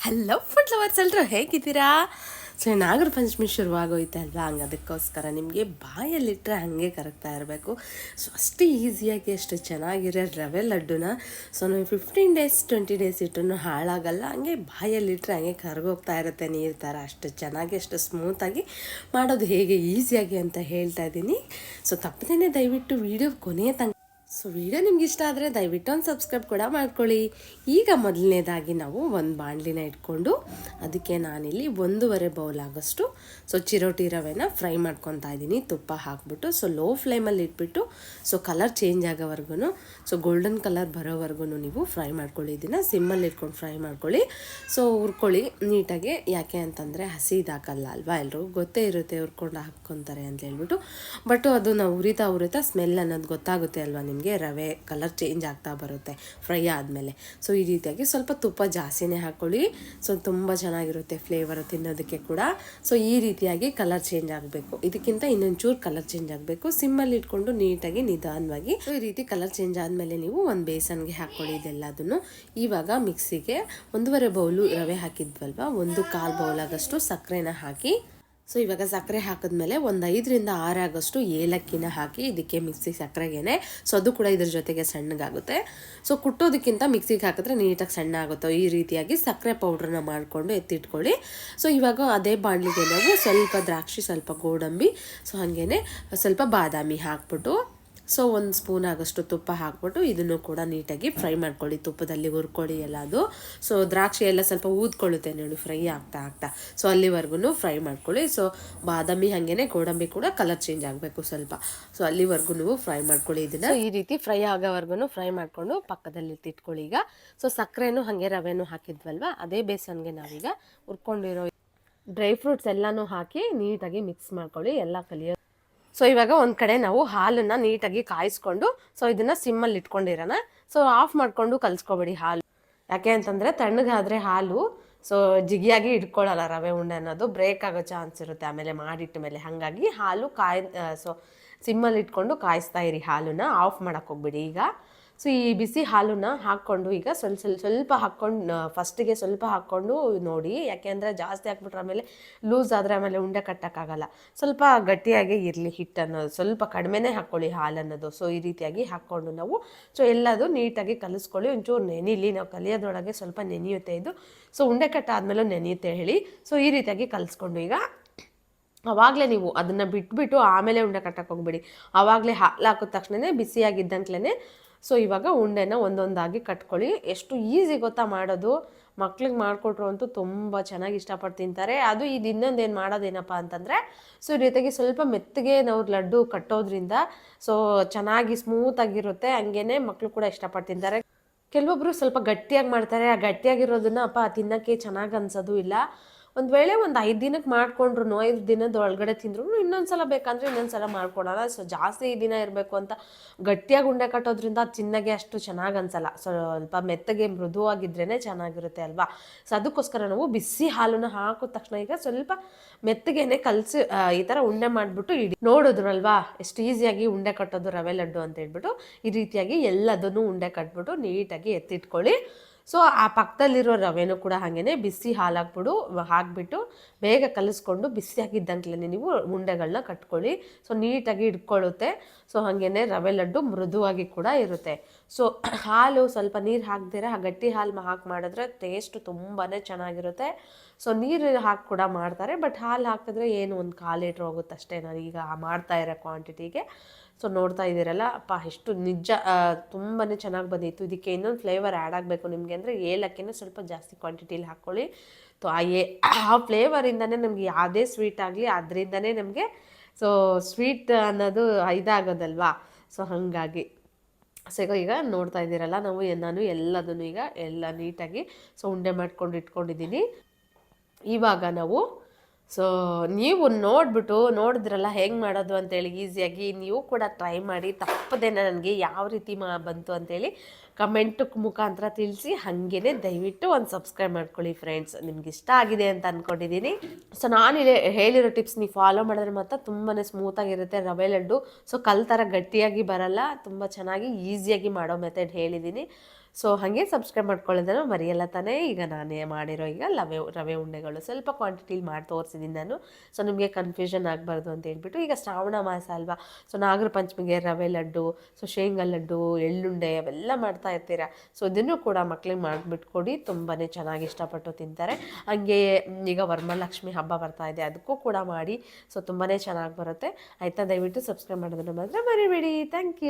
Hello food lovers ಎಲ್ಲರೂ ಹೇಗಿದ್ದೀರಾ? So Nagara Panchami ಶುರುವಾಗೋಯ್ತು ಅಲ್ವಾ ಹಂಗೆ ಅದಕ್ಕೋಸ್ಕರ ನಿಮಗೆ ಬಾಯಲ್ಲಿಟ್ಟರೆ ಹಾಗೆ ಕರಗ್ತಾ ಇರಬೇಕು. ಸೊ, ಅಷ್ಟು ಈಸಿಯಾಗಿ, ಅಷ್ಟು ಚೆನ್ನಾಗಿರೋ ರವೆ ಲಡ್ಡುನ ಸೊ, ನಾವು ಫಿಫ್ಟೀನ್ ಡೇಸ್ ಟ್ವೆಂಟಿ ಡೇಸ್ ಇಟ್ಟು ಹಾಳಾಗಲ್ಲ. ಹಂಗೆ ಬಾಯಲ್ಲಿಟ್ಟರೆ ಹಂಗೆ ಕರಗೋಗ್ತಾ ಇರುತ್ತೆ ನೀರು ಥರ ಅಷ್ಟು ಚೆನ್ನಾಗಿ, ಅಷ್ಟು ಸ್ಮೂತಾಗಿ ಮಾಡೋದು ಹೇಗೆ ಈಸಿಯಾಗಿ ಅಂತ ಹೇಳ್ತಾ ಇದ್ದೀನಿ. ಸೊ, ತಪ್ಪದೇ ದಯವಿಟ್ಟು ವಿಡಿಯೋ ಕೊನೆಯ ತನಕ ಸೊ ವಿಡಿಯೋ ನಿಮ್ಗೆ ಇಷ್ಟ ಆದರೆ ದಯವಿಟ್ಟು ಒಂದು ಸಬ್ಸ್ಕ್ರೈಬ್ ಕೂಡ ಮಾಡ್ಕೊಳ್ಳಿ. ಈಗ ಮೊದಲನೇದಾಗಿ ನಾವು ಒಂದು ಬಾಣಲಿನ ಇಟ್ಕೊಂಡು ಅದಕ್ಕೆ ನಾನಿಲ್ಲಿ ಒಂದೂವರೆ ಬೌಲ್ ಆಗೋಷ್ಟು ಸೊ ಚಿರೋಟಿ ರವೆನ ಫ್ರೈ ಮಾಡ್ಕೊತಾ ಇದ್ದೀನಿ. ತುಪ್ಪ ಹಾಕ್ಬಿಟ್ಟು ಸೊ ಲೋ ಫ್ಲೇಮಲ್ಲಿ ಇಟ್ಬಿಟ್ಟು ಸೊ ಕಲರ್ ಚೇಂಜ್ ಆಗೋವರೆಗೂ ಸೊ ಗೋಲ್ಡನ್ ಕಲರ್ ಬರೋವರೆಗೂ ನೀವು ಫ್ರೈ ಮಾಡ್ಕೊಳ್ಳಿ. ಇದನ್ನು ಸಿಮ್ಮಲ್ಲಿ ಇಟ್ಕೊಂಡು ಫ್ರೈ ಮಾಡ್ಕೊಳ್ಳಿ. ಸೊ ಹುರ್ಕೊಳ್ಳಿ ನೀಟಾಗಿ. ಯಾಕೆ ಅಂತಂದರೆ ಹಸಿ ಇದಾಕಲ್ಲ ಅಲ್ವಾ? ಎಲ್ಲರೂ ಗೊತ್ತೇ ಇರುತ್ತೆ ಹುರ್ಕೊಂಡು ಹಾಕ್ಕೊತಾರೆ ಅಂತ ಹೇಳ್ಬಿಟ್ಟು. ಬಟ್ ಅದು ನಾವು ಉರಿತಾ ಉರಿತಾ ಸ್ಮೆಲ್ ಅನ್ನೋದು ಗೊತ್ತಾಗುತ್ತೆ ಅಲ್ವಾ ನಿಮಗೆ? ರವೆ ಕಲರ್ ಚೇಂಜ್ ಆಗ್ತಾ ಬರುತ್ತೆ ಫ್ರೈ ಆದಮೇಲೆ. ಸೊ ಈ ರೀತಿಯಾಗಿ ಸ್ವಲ್ಪ ತುಪ್ಪ ಜಾಸ್ತಿನೇ ಹಾಕ್ಕೊಳ್ಳಿ ಸೊ ತುಂಬ ಚೆನ್ನಾಗಿರುತ್ತೆ ಫ್ಲೇವರ್ ತಿನ್ನೋದಕ್ಕೆ ಕೂಡ. ಸೊ ಈ ರೀತಿಯಾಗಿ ಕಲರ್ ಚೇಂಜ್ ಆಗಬೇಕು. ಇದಕ್ಕಿಂತ ಇನ್ನೊಂಚೂರು ಕಲರ್ ಚೇಂಜ್ ಆಗಬೇಕು. ಸಿಮ್ಮಲ್ಲಿ ಇಟ್ಕೊಂಡು ನೀಟಾಗಿ ನಿಧಾನವಾಗಿ. ಸೊ ಈ ರೀತಿ ಕಲರ್ ಚೇಂಜ್ ಆದಮೇಲೆ ನೀವು ಒಂದು ಬೇಸನ್ಗೆ ಹಾಕ್ಕೊಳ್ಳಿ ಇದೆಲ್ಲದನ್ನು. ಇವಾಗ ಮಿಕ್ಸಿಗೆ ಒಂದೂವರೆ ಬೌಲು ರವೆ ಹಾಕಿದ್ವಲ್ವ? ಒಂದು ಕಾಲು ಬೌಲ್ ಆಗೋಷ್ಟು ಸಕ್ಕರೆನ ಹಾಕಿ. ಸೊ ಇವಾಗ ಸಕ್ಕರೆ ಹಾಕಿದ್ಮೇಲೆ ಒಂದು ಐದರಿಂದ ಆರಾಗಷ್ಟು ಏಲಕ್ಕಿನ ಹಾಕಿ ಇದಕ್ಕೆ ಮಿಕ್ಸಿ ಸಕ್ಕರೆಗೇನೆ. ಸೊ ಅದು ಕೂಡ ಇದ್ರ ಜೊತೆಗೆ ಸಣ್ಣಗಾಗುತ್ತೆ. ಸೊ ಕುಟ್ಟೋದಕ್ಕಿಂತ ಮಿಕ್ಸಿಗೆ ಹಾಕಿದ್ರೆ ನೀಟಾಗಿ ಸಣ್ಣ ಆಗುತ್ತೋ ಈ ರೀತಿಯಾಗಿ ಸಕ್ಕರೆ ಪೌಡ್ರನ್ನ ಮಾಡಿಕೊಂಡು ಎತ್ತಿಟ್ಕೊಳ್ಳಿ. ಸೊ ಇವಾಗ ಅದೇ ಬಾಣಲಿಗೆ ನಾವು ಸ್ವಲ್ಪ ದ್ರಾಕ್ಷಿ, ಸ್ವಲ್ಪ ಗೋಡಂಬಿ ಸೊ ಹಾಗೇನೆ ಸ್ವಲ್ಪ ಬಾದಾಮಿ ಹಾಕ್ಬಿಟ್ಟು ಸೊ ಒಂದು ಸ್ಪೂನ್ ಆಗೋಷ್ಟು ತುಪ್ಪ ಹಾಕ್ಬಿಟ್ಟು ಇದನ್ನು ಕೂಡ ನೀಟಾಗಿ ಫ್ರೈ ಮಾಡ್ಕೊಳ್ಳಿ. ತುಪ್ಪದಲ್ಲಿ ಹುರ್ಕೊಳ್ಳಿ ಎಲ್ಲ ಅದು ಸೊ ದ್ರಾಕ್ಷಿ ಎಲ್ಲ ಸ್ವಲ್ಪ ಊದ್ಕೊಳ್ಳುತ್ತೆ ನೋಡಿ, ಫ್ರೈ ಆಗ್ತಾ ಆಗ್ತಾ. ಸೊ ಅಲ್ಲಿವರೆಗೂ ಫ್ರೈ ಮಾಡ್ಕೊಳ್ಳಿ. ಸೊ ಬಾದಾಮಿ ಹಾಗೇನೆ ಗೋಡಂಬಿ ಕೂಡ ಕಲರ್ ಚೇಂಜ್ ಆಗಬೇಕು ಸ್ವಲ್ಪ. ಸೊ ಅಲ್ಲಿವರೆಗೂ ಫ್ರೈ ಮಾಡ್ಕೊಳ್ಳಿ ಇದನ್ನ. ಈ ರೀತಿ ಫ್ರೈ ಆಗೋವರೆಗೂ ಫ್ರೈ ಮಾಡಿಕೊಂಡು ಪಕ್ಕದಲ್ಲಿ ಇಟ್ಕೊಳ್ಳಿ ಈಗ. ಸೊ ಸಕ್ಕರೆನೂ ಹಾಗೆ ರವೆನೂ ಹಾಕಿದ್ವಲ್ವ? ಅದೇ ಬೇಸನ್ಗೆ ನಾವೀಗ ಹುರ್ಕೊಂಡಿರೋ ಡ್ರೈ ಫ್ರೂಟ್ಸ್ ಎಲ್ಲನೂ ಹಾಕಿ ನೀಟಾಗಿ ಮಿಕ್ಸ್ ಮಾಡ್ಕೊಳ್ಳಿ. ಎಲ್ಲ ಕಲಿಯೋ ಸೊ ಇವಾಗ ಒಂದು ಕಡೆ ನಾವು ಹಾಲನ್ನು ನೀಟಾಗಿ ಕಾಯಿಸ್ಕೊಂಡು ಸೊ ಇದನ್ನು ಸಿಮ್ಮಲ್ಲಿ ಇಟ್ಕೊಂಡಿರೋಣ. ಸೊ ಆಫ್ ಮಾಡಿಕೊಂಡು ಕಲಿಸ್ಕೊಬೇಡಿ ಹಾಲು. ಯಾಕೆ ಅಂತಂದರೆ ತಣ್ಣಗಾದರೆ ಹಾಲು ಸೊ ಜಿಗಿಯಾಗಿ ಇಟ್ಕೊಳ್ಳಲ್ಲ ರವೆ ಉಂಡೆ ಅನ್ನೋದು ಬ್ರೇಕ್ ಆಗೋ ಚಾನ್ಸ್ ಇರುತ್ತೆ ಆಮೇಲೆ ಮಾಡಿಟ್ಟ ಮೇಲೆ. ಹಾಗಾಗಿ ಹಾಲು ಕಾಯ್ ಸೊ ಸಿಮ್ಮಲ್ಲಿ ಇಟ್ಕೊಂಡು ಕಾಯಿಸ್ತಾ ಇರಿ ಹಾಲನ್ನ ಆಫ್ ಮಾಡೋಕ್ಕೆ ಹೋಗ್ಬಿಡಿ. ಈಗ ಸೊ ಈ ಬಿಸಿ ಹಾಲನ್ನ ಹಾಕ್ಕೊಂಡು ಈಗ ಸ್ವಲ್ಪ ಸ್ವಲ್ಪ ಸ್ವಲ್ಪ ಹಾಕ್ಕೊಂಡು ಫಸ್ಟಿಗೆ ಸ್ವಲ್ಪ ಹಾಕ್ಕೊಂಡು ನೋಡಿ. ಯಾಕೆಂದರೆ ಜಾಸ್ತಿ ಹಾಕ್ಬಿಟ್ರೆ ಆಮೇಲೆ ಲೂಸ್ ಆದರೆ ಆಮೇಲೆ ಉಂಡೆ ಕಟ್ಟೋಕ್ಕಾಗಲ್ಲ. ಸ್ವಲ್ಪ ಗಟ್ಟಿಯಾಗಿ ಇರಲಿ ಹಿಟ್ಟು ಅನ್ನೋದು ಸ್ವಲ್ಪ ಕಡಿಮೆನೇ ಹಾಕ್ಕೊಳ್ಳಿ ಹಾಲನ್ನೋದು. ಸೊ ಈ ರೀತಿಯಾಗಿ ಹಾಕ್ಕೊಂಡು ನಾವು ಸೊ ಎಲ್ಲದು ನೀಟಾಗಿ ಕಲಿಸ್ಕೊಳ್ಳಿ. ಒಂಚೂರು ನೆನಿಲಿ, ನಾವು ಕಲಿಯೋದ್ರೊಳಗೆ ಸ್ವಲ್ಪ ನೆನೆಯುತ್ತೆ ಇದು. ಸೊ ಉಂಡೆ ಕಟ್ಟಾದ್ಮೇಲೆ ನೆನೆಯುತ್ತೆ ಹೇಳಿ. ಸೊ ಈ ರೀತಿಯಾಗಿ ಕಲಿಸ್ಕೊಂಡು ಈಗ ಅವಾಗಲೇ ನೀವು ಅದನ್ನು ಬಿಟ್ಬಿಟ್ಟು ಆಮೇಲೆ ಉಂಡೆ ಕಟ್ಟಕ್ಕೆ ಹೋಗ್ಬೇಡಿ. ಆವಾಗಲೇ ಹಾಲು ಹಾಕಿದ ತಕ್ಷಣವೇ ಬಿಸಿಯಾಗಿದ್ದಂಕ್ಲೇ ಸೊ ಇವಾಗ ಉಂಡೆನ ಒಂದೊಂದಾಗಿ ಕಟ್ಕೊಳ್ಳಿ. ಎಷ್ಟು ಈಸಿ ಗೊತ್ತಾ ಮಾಡೋದು. ಮಕ್ಳಿಗೆ ಮಾಡಿಕೊಟ್ರು ಅಂತೂ ತುಂಬ ಚೆನ್ನಾಗಿ ಇಷ್ಟಪಟ್ಟು ತಿಂತಾರೆ. ಅದು ಇದು ಇನ್ನೊಂದು ಏನು ಮಾಡೋದೇನಪ್ಪ ಅಂತಂದರೆ, ಸೊ ರೀತಿಯಾಗಿ ಸ್ವಲ್ಪ ಮೆತ್ತಗೆ ನಾವು ಲಡ್ಡು ಕಟ್ಟೋದ್ರಿಂದ, ಸೊ ಚೆನ್ನಾಗಿ ಸ್ಮೂತಾಗಿರುತ್ತೆ ಹಂಗೇ ಮಕ್ಕಳು ಕೂಡ ಇಷ್ಟಪಟ್ಟು ತಿಂತಾರೆ. ಕೆಲವೊಬ್ಬರು ಸ್ವಲ್ಪ ಗಟ್ಟಿಯಾಗಿ ಮಾಡ್ತಾರೆ. ಆ ಗಟ್ಟಿಯಾಗಿರೋದನ್ನ, ಅಪ್ಪ, ತಿನ್ನೋಕ್ಕೆ ಚೆನ್ನಾಗಿ ಅನ್ಸೋದು ಇಲ್ಲ. ಒಂದು ವೇಳೆ ಒಂದು ಐದು ದಿನಕ್ಕೆ ಮಾಡ್ಕೊಂಡ್ರು ಐದು ದಿನದ ಒಳಗಡೆ ತಿಂದ್ರು ಇನ್ನೊಂದು ಸಲ ಬೇಕಂದ್ರೆ ಇನ್ನೊಂದು ಸಲ ಮಾಡ್ಕೊಡೋಣ ಸೊ ಜಾಸ್ತಿ ದಿನ ಇರಬೇಕು ಅಂತ ಗಟ್ಟಿಯಾಗಿ ಉಂಡೆ ಕಟ್ಟೋದ್ರಿಂದ ತಿನ್ನಗೆ ಅಷ್ಟು ಚೆನ್ನಾಗಿ ಅನ್ಸಲ್ಲ. ಸ್ವಲ್ಪ ಮೆತ್ತಗೆ ಮೃದುವಾಗಿದ್ರೇ ಚೆನ್ನಾಗಿರುತ್ತೆ ಅಲ್ವಾ? ಸೊ ಅದಕ್ಕೋಸ್ಕರ ನಾವು ಬಿಸಿ ಹಾಲನ್ನು ಹಾಕಿದ ತಕ್ಷಣ ಈಗ ಸ್ವಲ್ಪ ಮೆತ್ತಗೆನೆ ಕಲಸಿ ಈ ಥರ ಉಂಡೆ ಮಾಡಿಬಿಟ್ಟು ಇಡಿ. ನೋಡಿದ್ರಲ್ವಾ? ಎಷ್ಟು ಈಸಿಯಾಗಿ ಉಂಡೆ ಕಟ್ಟೋದು ರವೆ ಲಡ್ಡು ಅಂತ ಹೇಳ್ಬಿಟ್ಟು ಈ ರೀತಿಯಾಗಿ ಎಲ್ಲದನ್ನು ಉಂಡೆ ಕಟ್ಬಿಟ್ಟು ನೀಟಾಗಿ ಎತ್ತಿಟ್ಕೊಳ್ಳಿ. ಸೊ ಆ ಪಕ್ಕದಲ್ಲಿರೋ ರವೆನೂ ಕೂಡ ಹಾಗೇನೆ ಬಿಸಿ ಹಾಲು ಹಾಕ್ಬಿಟ್ಟು ಬೇಗ ಕಲಿಸ್ಕೊಂಡು ಬಿಸಿಯಾಗಿದ್ದಂತಲೇ ನೀವು ಉಂಡೆಗಳನ್ನ ಕಟ್ಕೊಳ್ಳಿ. ಸೊ ನೀಟಾಗಿ ಇಟ್ಕೊಳ್ಳುತ್ತೆ. ಸೊ ಹಾಗೇನೆ ರವೆ ಲಡ್ಡು ಮೃದುವಾಗಿ ಕೂಡ ಇರುತ್ತೆ. ಸೊ ಹಾಲು ಸ್ವಲ್ಪ ನೀರು ಹಾಕ್ದಿರ, ಗಟ್ಟಿ ಹಾಲು ಹಾಕಿ ಮಾಡಿದ್ರೆ ಟೇಸ್ಟ್ ತುಂಬಾ ಚೆನ್ನಾಗಿರುತ್ತೆ. ಸೊ ನೀರು ಹಾಕಿ ಕೂಡ ಮಾಡ್ತಾರೆ ಬಟ್ ಹಾಲು ಹಾಕಿದ್ರೆ ಏನು ಒಂದು ಕಾಲು ಲೀಟ್ರ್ ಹೋಗುತ್ತೆ ಅಷ್ಟೇ. ನಾನು ಈಗ ಮಾಡ್ತಾ ಇರೋ ಕ್ವಾಂಟಿಟಿಗೆ ಸೊ ನೋಡ್ತಾ ಇದ್ದೀರಲ್ಲ, ಅಪ್ಪ ಎಷ್ಟು ನಿಜ ತುಂಬಾ ಚೆನ್ನಾಗಿ ಬಂದಿತ್ತು. ಇದಕ್ಕೆ ಇನ್ನೊಂದು ಫ್ಲೇವರ್ ಆ್ಯಡ್ ಆಗಬೇಕು ನಿಮಗೆ ಅಂದರೆ ಏಲಕ್ಕಿನ ಸ್ವಲ್ಪ ಜಾಸ್ತಿ ಕ್ವಾಂಟಿಟಿಲಿ ಹಾಕ್ಕೊಳ್ಳಿ ಸೊ ಆ ಏ, ಆ ಫ್ಲೇವರಿಂದನೇ ನಮಗೆ ಯಾವುದೇ ಸ್ವೀಟ್ ಆಗಲಿ ಅದರಿಂದನೇ ನಮಗೆ ಸೊ ಸ್ವೀಟ್ ಅನ್ನೋದು ಇದಾಗೋದಲ್ವಾ? ಸೊ ಹಾಗಾಗಿ. ಸೊ ಈಗ ಈಗ ನೋಡ್ತಾ ಇದ್ದೀರಲ್ಲ, ನಾವು ನಾನು ಎಲ್ಲದನ್ನು ಈಗ ಎಲ್ಲ ನೀಟಾಗಿ ಸೊ ಉಂಡೆ ಮಾಡ್ಕೊಂಡು ಇಟ್ಕೊಂಡಿದ್ದೀನಿ. ಇವಾಗ ನಾವು. ಸೊ ನೀವು ನೋಡಿಬಿಟ್ಟು ನೋಡಿದ್ರಲ್ಲ ಹೆಂಗೆ ಮಾಡೋದು ಅಂತೇಳಿ ಈಸಿಯಾಗಿ ನೀವು ಕೂಡ ಟ್ರೈ ಮಾಡಿ, ತಪ್ಪದೇ ನನಗೆ ಯಾವ ರೀತಿ ಮಾ, ಬಂತು ಅಂತೇಳಿ ಕಮೆಂಟ್ ಮುಖಾಂತರ ತಿಳಿಸಿ ಹಾಗೇ ದಯವಿಟ್ಟು ಒಂದು ಸಬ್ಸ್ಕ್ರೈಬ್ ಮಾಡ್ಕೊಳ್ಳಿ ಫ್ರೆಂಡ್ಸ್ ನಿಮ್ಗೆ ಇಷ್ಟ ಆಗಿದೆ ಅಂತ ಅಂದ್ಕೊಂಡಿದ್ದೀನಿ ಸೊ ನಾನು ಇಲ್ಲಿ ಹೇಳಿರೋ ಟಿಪ್ಸ್ ನೀವು ಫಾಲೋ ಮಾಡಿದ್ರೆ ಮಾತ್ರ ತುಂಬಾ ಸ್ಮೂತಾಗಿರುತ್ತೆ ರವೆ ಲಡ್ಡು. ಸೊ ಕಲ್ ಥರ ಗಟ್ಟಿಯಾಗಿ ಬರಲ್ಲ, ತುಂಬ ಚೆನ್ನಾಗಿ ಈಸಿಯಾಗಿ ಮಾಡೋ ಮೆಥಡ್ ಹೇಳಿದ್ದೀನಿ ಸೊ ಹಾಗೆ ಸಬ್ಸ್ಕ್ರೈಬ್ ಮಾಡ್ಕೊಳ್ಳೋದನ್ನು ಮರೆಯಲ್ಲ ತಾನೇ. ಈಗ ನಾನೇ ಮಾಡಿರೋ ಈಗ ರವೆ ರವೆ ಉಂಡೆಗಳು ಸ್ವಲ್ಪ ಕ್ವಾಂಟಿಟಿಲಿ ಮಾಡಿ ತೋರಿಸಿದ್ದೀನಿ ನಾನು. ಸೊ ನಿಮಗೆ ಕನ್ಫ್ಯೂಷನ್ ಆಗಬಾರ್ದು ಅಂತ ಹೇಳ್ಬಿಟ್ಟು, ಈಗ ಶ್ರಾವಣ ಮಾಸ ಅಲ್ವಾ? ಸೊ ನಾಗರ ಪಂಚಮಿಗೆ ರವೆ ಲಡ್ಡು ಸೊ ಶೇಂಗಾ ಲಡ್ಡು, ಎಳ್ಳುಂಡೆ ಅವೆಲ್ಲ ಮಾಡ್ತಾ ಇರ್ತೀರಾ? ಸೊ ಇದನ್ನು ಕೂಡ ಮಕ್ಕಳಿಗೆ ಮಾಡಿಬಿಟ್ಕೊಡಿ. ತುಂಬಾ ಚೆನ್ನಾಗಿ ಇಷ್ಟಪಟ್ಟು ತಿಂತಾರೆ. ಹಾಗೆ ಈಗ ವರಮಹಾಲಕ್ಷ್ಮಿ ಹಬ್ಬ ಬರ್ತಾ ಇದೆ. ಅದಕ್ಕೂ ಕೂಡ ಮಾಡಿ. ಸೊ ತುಂಬಾ ಚೆನ್ನಾಗಿ ಬರುತ್ತೆ. ಆಯಿತಾ? ದಯವಿಟ್ಟು ಸಬ್ಸ್ಕ್ರೈಬ್ ಮಾಡೋದನ್ನು ಮಾತ್ರ ಮರಿಬೇಡಿ. Thank you